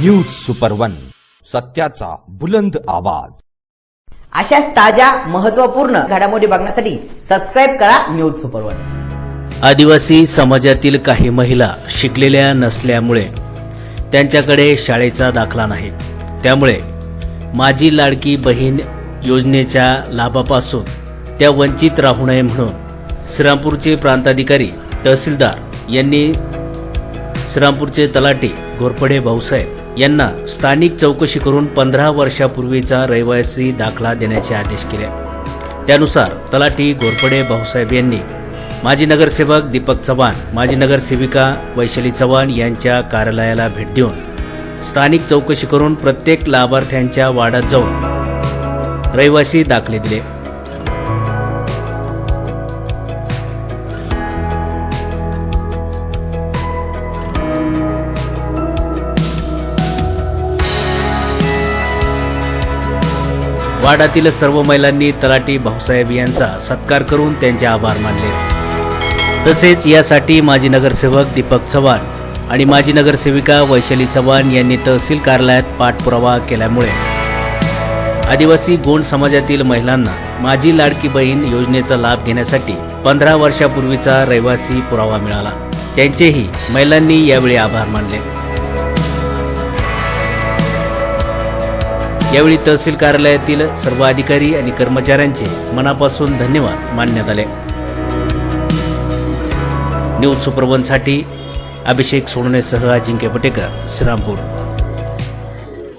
News super one सत्याचा बुलंद आवाज. अशाच ताज्या महत्त्वपूर्ण घडामोडी बघण्यासाठी सबस्क्राईब करा न्यूज सुपर वन आदिवासी समाजातील काही महिला शिकलेल्या नसल्यामुळे त्यांच्याकडे शाळेचा दाखला नाही. त्यामुळे माझी लाडकी बहीण योजनेच्या लाभापासून त्या वंचित राहू नये म्हणून श्रीरामपूरचे प्रांताधिकारी तहसीलदार यांनी श्रीरामपूरचे तलाठी घोरपडे भाऊसाहेब यांना स्थानिक चौकशी करून पंधरा वर्षापूर्वीचा रहिवासी दाखला देण्याचे आदेश केले. त्यानुसार तलाठी घोरपडे भाऊसाहेब यांनी माजी नगरसेवक दीपक चव्हाण माजी नगरसेविका वैशाली चव्हाण यांच्या कार्यालयाला भेट देऊन स्थानिक चौकशी करून प्रत्येक लाभार्थ्यांच्या वाड्यात जाऊन रहिवासी दाखले दिले. वाडातील सर्व महिलांनी तलाठी भाऊसाहेब यांचा सत्कार करून त्यांचे आभार मानले. तसेच यासाठी माजी नगरसेवक दीपक चव्हाण आणि माजी नगरसेविका वैशाली चव्हाण यांनी तहसील कार्यालयात पाठपुरावा केल्यामुळे आदिवासी गोंड समाजातील महिलांना माझी लाडकी बहीण योजनेचा लाभ घेण्यासाठी पंधरा वर्षापूर्वीचा रहिवासी पुरावा मिळाला. त्यांचेही महिलांनी यावेळी आभार मानले. यावेळी तहसील कार्यालयातील सर्व अधिकारी आणि कर्मचाऱ्यांचे मनापासून धन्यवाद मानण्यात आले. न्यूज सुप्रबनसाठी अभिषेक सोडणेसह अजिंक्य पटेकर श्रीरामपूर.